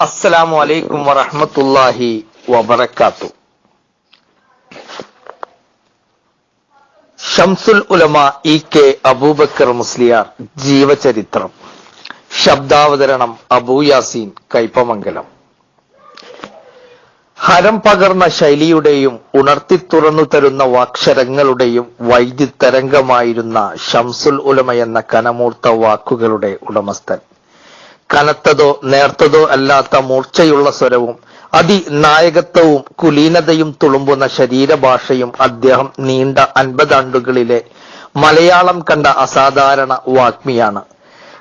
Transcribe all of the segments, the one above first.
അസ്സലാമു അലൈക്കും വറഹമത്തല്ലാഹി വബറകാത്തു. ഷംസുൽ ഉലമ ഇ കെ അബൂബക്കർ മുസ്ലിയാർ ജീവചരിത്രം. ശബ്ദാവതരണം അബൂയാസീൻ കൈപ്പമംഗലം. ഹരം പകർന്ന ശൈലിയുടെയും ഉണർത്തി തുറന്നു തരുന്ന വാക്ഷരങ്ങളുടെയും വൈദ്യുതരംഗമായിരുന്ന ഷംസുൽ ഉലമ എന്ന കനമൂർത്ത വാക്കുകളുടെ ഉടമസ്ഥൻ. കനത്തതോ നേർത്തതോ അല്ലാത്ത മൂർച്ചയുള്ള സ്വരവും അതിനായകത്വവും കുലീനതയും തുളുമ്പുന്ന ശരീരഭാഷയും അദ്ദേഹം നീണ്ട അൻപതാണ്ടുകളിലെ മലയാളം കണ്ട അസാധാരണ വാഗ്മിയാണ്.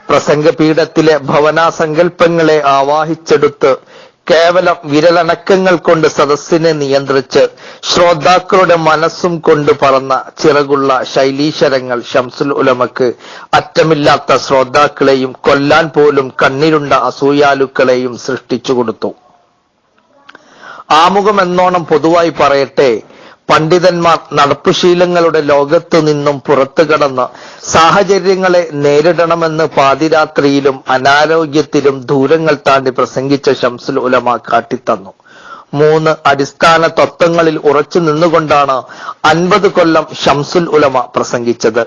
പ്രസംഗപീഠത്തിലെ ഭവനാസങ്കൽപ്പങ്ങളെ ആവാഹിച്ചെടുത്ത് കേവലം വിരലണക്കങ്ങൾ കൊണ്ട് സദസ്സിനെ നിയന്ത്രിച്ച് ശ്രോതാക്കളുടെ മനസ്സും കൊണ്ട് പറന്ന ചിറകുള്ള ശൈലീശരങ്ങൾ ഷംസുൽ ഉലമക്ക് അറ്റമില്ലാത്ത ശ്രോതാക്കളെയും കൊല്ലാൻ പോലും കണ്ണിരുണ്ട അസൂയാലുക്കളെയും സൃഷ്ടിച്ചു കൊടുത്തു. ആമുഖം എന്നോണം പൊതുവായി പറയട്ടെ പണ്ഡിതന്മാർ നടപ്പുശീലങ്ങളുടെ ലോകത്തു നിന്നും പുറത്തു കടന്ന് സാഹചര്യങ്ങളെ നേരിടണമെന്ന് പാതിരാത്രിയിലും അനാരോഗ്യത്തിലും ദൂരങ്ങൾ താണ്ടി പ്രസംഗിച്ച ഷംസുൽ ഉലമ കാട്ടിത്തന്നു. മൂന്ന് അടിസ്ഥാന തത്വങ്ങളിൽ ഉറച്ചു നിന്നുകൊണ്ടാണ് അൻപത് കൊല്ലം ഷംസുൽ ഉലമ പ്രസംഗിച്ചത്.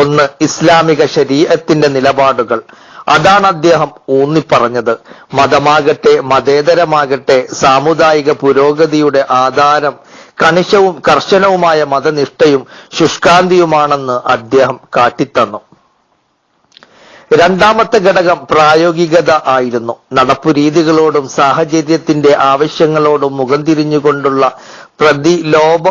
ഒന്ന് ഇസ്ലാമിക ശരീരത്തിന്റെ നിലപാടുകൾ. അതാണ് അദ്ദേഹം ഊന്നിപ്പറഞ്ഞത്. മതമാകട്ടെ മതേതരമാകട്ടെ സാമുദായിക പുരോഗതിയുടെ ആധാരം കണിശവും കർശനവുമായ മതനിഷ്ഠയും ശുഷ്കാന്തിയുമാണെന്ന് അദ്ദേഹം കാട്ടിത്തന്നു. രണ്ടാമത്തെ ഘടകം പ്രായോഗികത ആയിരുന്നു. നടപ്പു രീതികളോടും സാഹചര്യത്തിന്റെ ആവശ്യങ്ങളോടും മുഖം തിരിഞ്ഞുകൊണ്ടുള്ള പ്രതിലോഭ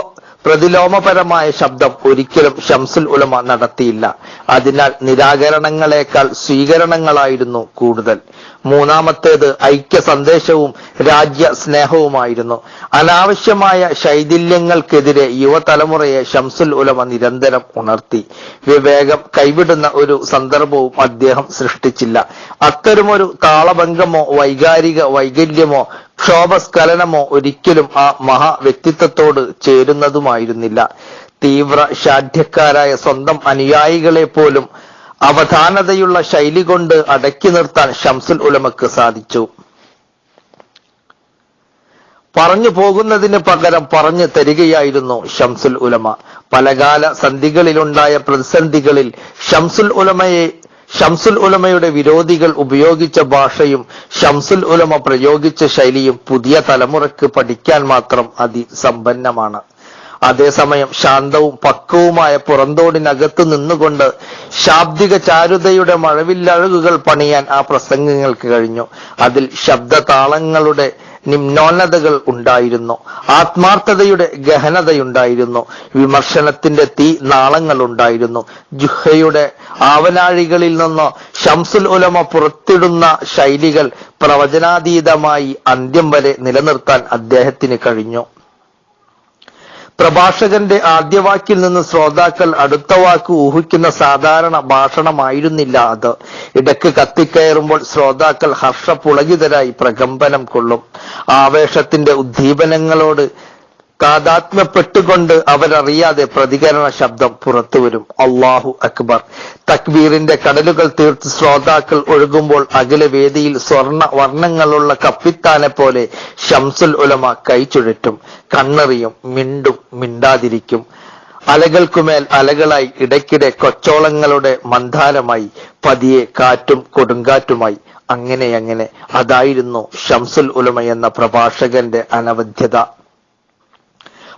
പ്രതിലോമപരമായ ശബ്ദം ഒരിക്കലും ഷംസുൽ ഉലമ നടത്തിയില്ല. അതിനാൽ നിരാകരണങ്ങളെക്കാൾ സ്വീകരണങ്ങളായിരുന്നു കൂടുതൽ. മൂന്നാമത്തേത് ഐക്യ സന്ദേശവും രാജ്യ സ്നേഹവുമായിരുന്നു അനാവശ്യമായ ശൈഥില്യങ്ങൾക്കെതിരെ യുവതലമുറയെ ഷംസുൽ ഉലമ നിരന്തരം ഉണർത്തി. വിവേകം കൈവിടുന്ന ഒരു സന്ദർഭവും അദ്ദേഹം സൃഷ്ടിച്ചില്ല. അത്തരമൊരു താളഭംഗമോ വൈകാരിക വൈകല്യമോ ക്ഷോഭസ്ഖലനമോ ഒരിക്കലും ആ മഹാ വ്യക്തിത്വത്തോട് ചേരുന്നതുമായിരുന്നില്ല. തീവ്ര ഷാഠ്യക്കാരായ സ്വന്തം അനുയായികളെ പോലും അവധാനതയുള്ള ശൈലി കൊണ്ട് അടക്കി നിർത്താൻ ഷംസുൽ ഉലമക്ക് സാധിച്ചു. പറഞ്ഞു പോകുന്നതിന് പകരം പറഞ്ഞു തരികയായിരുന്നു ഷംസുൽ ഉലമ. പലകാല സന്ധികളിലുണ്ടായ പ്രതിസന്ധികളിൽ ഷംസുൽ ഉലമയെ ഷംസുൽ ഉലമയുടെ വിരോധികൾ ഉപയോഗിച്ച ഭാഷയും ഷംസുൽ ഉലമ പ്രയോഗിച്ച ശൈലിയും പുതിയ തലമുറയ്ക്ക് പഠിക്കാൻ മാത്രം അതിസമ്പന്നമാണ്. അതേസമയം ശാന്തവും പക്വവുമായ പുറന്തോടിനകത്ത് നിന്നുകൊണ്ട് ശാബ്ദിക ചാരുതയുടെ മഴവില്ലഴകുകൾ പണിയാൻ ആ പ്രസംഗങ്ങൾക്ക് കഴിഞ്ഞു. അതിൽ ശബ്ദതാളങ്ങളുടെ നിമ്നോന്നതകൾ ഉണ്ടായിരുന്നു. ആത്മാർത്ഥതയുടെ ഗഹനതയുണ്ടായിരുന്നു. വിമർശനത്തിന്റെ തീ നാളങ്ങൾ ഉണ്ടായിരുന്നു. ജുഹയുടെ ആവനാഴികളിൽ നിന്ന് ഷംസുൽ ഉലമ പുറത്തിടുന്ന ശൈലികൾ പ്രവചനാതീതമായി അന്ത്യം വരെ നിലനിർത്താൻ അദ്ദേഹത്തിന് കഴിഞ്ഞു. പ്രഭാഷകന്റെ ആദ്യവാക്കിൽ നിന്ന് ശ്രോതാക്കൾ അടുത്ത വാക്ക് ഊഹിക്കുന്ന സാധാരണ ഭാഷണമായിരുന്നില്ല അത്. ഇടയ്ക്ക് കത്തിക്കയറുമ്പോൾ ശ്രോതാക്കൾ ഹർഷപുളകിതരായി പ്രകമ്പനം കൊള്ളും. ആവേശത്തിന്റെ ഉദ്ദീപനങ്ങളോട് താതാത്മ്യപ്പെട്ടുകൊണ്ട് അവരറിയാതെ പ്രതികരണ ശബ്ദം പുറത്തു വരും. അള്ളാഹു അക്ബർ. തക്ബീറിന്റെ കടലുകൾ തീർത്ത് ശ്രോതാക്കൾ ഒഴുകുമ്പോൾ അകലെ വേദിയിൽ സ്വർണ വർണങ്ങളുള്ള കപ്പിത്താനെ പോലെ ഷംസുൽ ഉലമ കൈ ചുഴറ്റും. കണ്ണെറിയും മിണ്ടും മിണ്ടാതിരിക്കും. അലകൾക്കുമേൽ അലകളായി ഇടയ്ക്കിടെ കൊച്ചോളങ്ങളുടെ മന്ദാരമായി പതിയെ കാറ്റും കൊടുങ്കാറ്റുമായി. അങ്ങനെ അങ്ങനെ. അതായിരുന്നു ഷംസുൽ ഉലമ എന്ന പ്രഭാഷകന്റെ അനവധ്യത.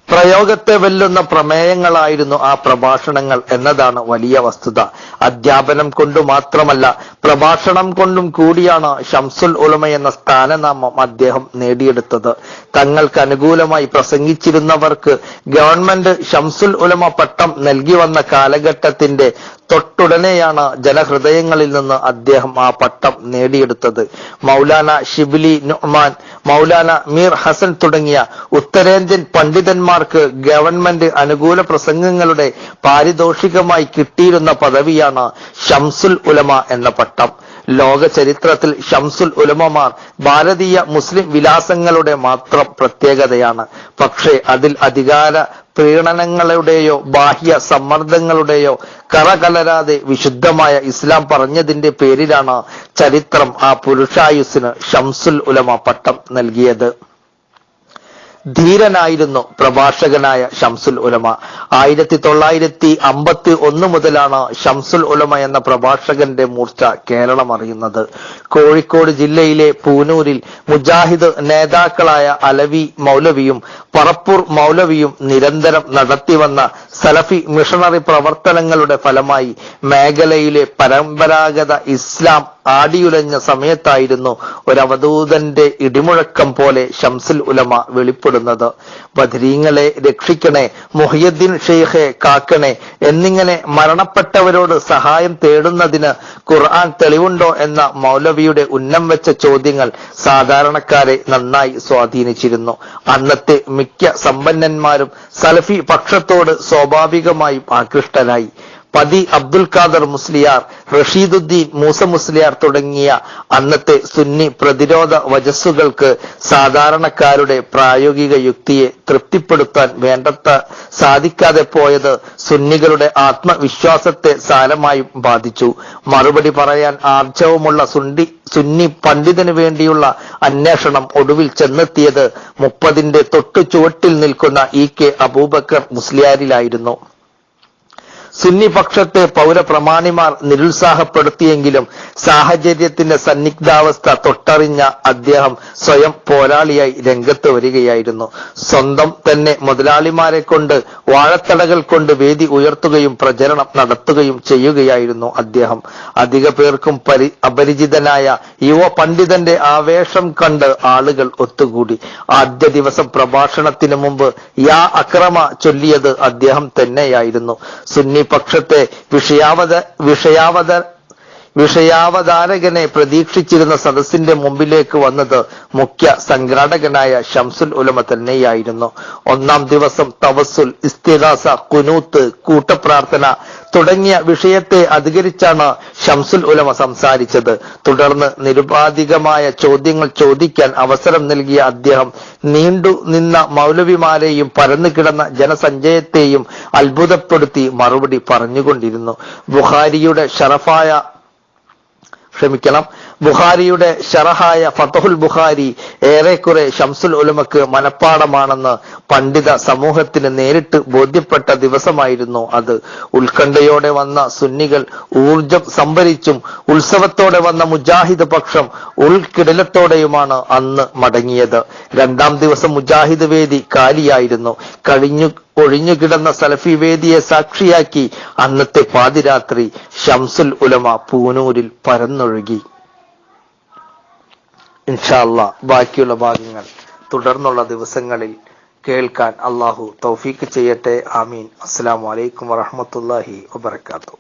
പ്രയോഗത്തെ വെല്ലുന്ന പ്രമേയങ്ങളായിരുന്നു ആ പ്രഭാഷണങ്ങൾ എന്നതാണ് വലിയ വസ്തുത. അധ്യാപനം കൊണ്ട് മാത്രമല്ല പ്രഭാഷണം കൊണ്ടും കൂടിയാണ് ഷംസുൽ ഉലമ എന്ന സ്ഥാനനാമം അദ്ദേഹം നേടിയെടുത്തത്. തങ്ങൾക്ക് അനുകൂലമായി പ്രസംഗിച്ചിരുന്നവർക്ക് ഗവൺമെന്റ് ഷംസുൽ ഉലമ പട്ടം നൽകി വന്ന കാലഘട്ടത്തിന്റെ തൊട്ടുടനെയാണ് ജനഹൃദയങ്ങളിൽ നിന്ന് അദ്ദേഹം ആ പട്ടം നേടിയെടുത്തത്. മൗലാന ഷിബിലി നുഹ്മാൻ മൗലാന മീർ ഹസൻ തുടങ്ങിയ ഉത്തരേന്ത്യൻ പണ്ഡിതന്മാർക്ക് ഗവൺമെന്റ് അനുകൂല പ്രസംഗങ്ങളുടെ പാരിതോഷികമായി കിട്ടിയിരുന്ന പദവിയാണ് ഷംസുൽ ഉലമ എന്ന പട്ടം. ലോക ചരിത്രത്തിൽ ഷംസുൽ ഉലമമാർ ഭാരതീയ മുസ്ലിം വിലാസങ്ങളുടെ മാത്രം പ്രത്യേകതയാണ്. പക്ഷേ അതിൽ അധികാര പ്രീണനങ്ങളുടെയോ ബാഹ്യ സമ്മർദ്ദങ്ങളുടെയോ കറകലരാതെ വിശുദ്ധമായ ഇസ്ലാം പറഞ്ഞതിന്റെ പേരിലാണ് ചരിത്രം ആ പുരുഷായുസിന് ഷംസുൽ ഉലമ പട്ടം നൽകിയത്. ധീരനായിരുന്നു പ്രഭാഷകനായ ഷംസുൽ ഉലമ. ആയിരത്തി തൊള്ളായിരത്തി അമ്പത്തി ഒന്ന് മുതലാണ് ഷംസുൽ ഉലമ എന്ന പ്രഭാഷകന്റെ മൂർച്ച കേരളം അറിയുന്നത്. കോഴിക്കോട് ജില്ലയിലെ പൂനൂരിൽ മുജാഹിദ് നേതാക്കളായ അലവി മൗലവിയും പറപ്പൂർ മൗലവിയും നിരന്തരം നടത്തിവന്ന സലഫി മിഷണറി പ്രവർത്തനങ്ങളുടെ ഫലമായി മേഖലയിലെ പരമ്പരാഗത ഇസ്ലാം ആടിയുലഞ്ഞ സമയത്തായിരുന്നു ഒരവധൂതന്റെ ഇടിമുഴക്കം പോലെ ഷംസുൽ ഉലമ വെളിപ്പെടുന്നത്. ബദരീങ്ങളെ രക്ഷിക്കണേ മുഹിയദ്ദീൻ ഷെയ്ഖെ കാക്കണേ എന്നിങ്ങനെ മരണപ്പെട്ടവരോട് സഹായം തേടുന്നതിന് ഖുർആൻ തെളിവുണ്ടോ എന്ന മൗലവിയുടെ ഉന്നം വെച്ച ചോദ്യങ്ങൾ സാധാരണക്കാരെ നന്നായി സ്വാധീനിച്ചിരുന്നു. അന്നത്തെ മിക്ക സമ്പന്നന്മാരും സലഫി പക്ഷത്തോട് സ്വാഭാവികമായും ആകൃഷ്ടരായി പതി അബ്ദുൽ ഖാദർ മുസ്ലിയാർ റഷീദുദ്ദീൻ മൂസ മുസ്ലിയാർ തുടങ്ങിയ അന്നത്തെ സുന്നി പ്രതിരോധ വജസ്സുകൾക്ക് സാധാരണക്കാരുടെ പ്രായോഗിക യുക്തിയെ തൃപ്തിപ്പെടുത്താൻ വേണ്ടത്ര സാധിക്കാതെ പോയത് സുന്നികളുടെ ആത്മവിശ്വാസത്തെ സാരമായും ബാധിച്ചു. മറുപടി പറയാൻ ആർജവമുള്ള സുണ്ടി സുന്നി പണ്ഡിതന് വേണ്ടിയുള്ള അന്വേഷണം ഒടുവിൽ ചെന്നെത്തിയത് മുപ്പതിന്റെ തൊട്ടു ചുവട്ടിൽ നിൽക്കുന്ന ഇ കെ അബൂബക്കർ മുസ്ലിയാരിലായിരുന്നു. സുന്നി പക്ഷത്തെ പൗരപ്രമാണിമാർ നിരുത്സാഹപ്പെടുത്തിയെങ്കിലും സാഹചര്യത്തിന്റെ സന്നിഗ്ധാവസ്ഥ തൊട്ടറിഞ്ഞ അദ്ദേഹം സ്വയം പോരാളിയായി രംഗത്ത് വരികയായിരുന്നു. സ്വന്തം തന്നെ മുതലാളിമാരെ കൊണ്ട് വാഴത്തടകൾ കൊണ്ട് വേദി ഉയർത്തുകയും പ്രചരണം നടത്തുകയും ചെയ്യുകയായിരുന്നു അദ്ദേഹം. അധിക പേർക്കും പരി അപരിചിതനായ യുവ പണ്ഡിതന്റെ ആവേശം കണ്ട് ആളുകൾ ഒത്തുകൂടി. ആദ്യ ദിവസം പ്രഭാഷണത്തിന് മുമ്പ് യാ അക്രമ ചൊല്ലിയത് അദ്ദേഹം തന്നെയായിരുന്നു. സുന്നി പക്ഷത്തെ വിഷയാവത വിഷയാവത വിഷയാവതാരകനെ പ്രതീക്ഷിച്ചിരുന്ന സദസ്സിന്റെ മുമ്പിലേക്ക് വന്നത് മുഖ്യ സംഘാടകനായ ഷംസുൽ ഉലമ തന്നെയായിരുന്നു. ഒന്നാം ദിവസം തവസുൽ ഇസ്തിഹാസ കുനൂത്ത് കൂട്ടപ്രാർത്ഥന തുടങ്ങിയ വിഷയത്തെ അധികരിച്ചാണ് ഷംസുൽ ഉലമ സംസാരിച്ചത്. തുടർന്ന് നിരുപാധികമായ ചോദ്യങ്ങൾ ചോദിക്കാൻ അവസരം നൽകിയ അദ്ദേഹം നീണ്ടു നിന്ന മൗലവിമാരെയും പരന്നു കിടന്ന ജനസഞ്ചയത്തെയും അത്ഭുതപ്പെടുത്തി മറുപടി പറഞ്ഞുകൊണ്ടിരുന്നു. ബുഹാരിയുടെ ഷറഫായ ക്ഷമിക്കണം. ബുഖാരിയുടെ ഷറഹായ ഫതഹുൽ ബുഖാരി ഏറെക്കുറെ ഷംസുൽ ഉലമക്ക് മനപ്പാടമാണെന്ന് പണ്ഡിത സമൂഹത്തിന് നേരിട്ട് ബോധ്യപ്പെട്ട ദിവസമായിരുന്നു അത്. ഉത്കണ്ഠയോടെ വന്ന സുന്നികൾ ഊർജം സംഭരിച്ചും ഉത്സവത്തോടെ വന്ന മുജാഹിദ് പക്ഷം ഉൾക്കിടലത്തോടെയുമാണ് അന്ന് മടങ്ങിയത്. രണ്ടാം ദിവസം മുജാഹിദ് വേദി കാലിയായിരുന്നു. കഴിഞ്ഞു ഒഴിഞ്ഞുകിടന്ന സലഫി വേദിയെ സാക്ഷിയാക്കി അന്നത്തെ പാതിരാത്രി ഷംസുൽ ഉലമ പൂനൂരിൽ പരന്നൊഴുകി. ഇൻഷാല്ല ബാക്കിയുള്ള ഭാഗങ്ങൾ തുടർന്നുള്ള ദിവസങ്ങളിൽ കേൾക്കാൻ അള്ളാഹു തൗഫീക്ക് ചെയ്യട്ടെ. ആമീൻ. അസ്സാം വലൈക്കും വറഹ്മത്തുള്ളാഹി വബർക്കാത്തു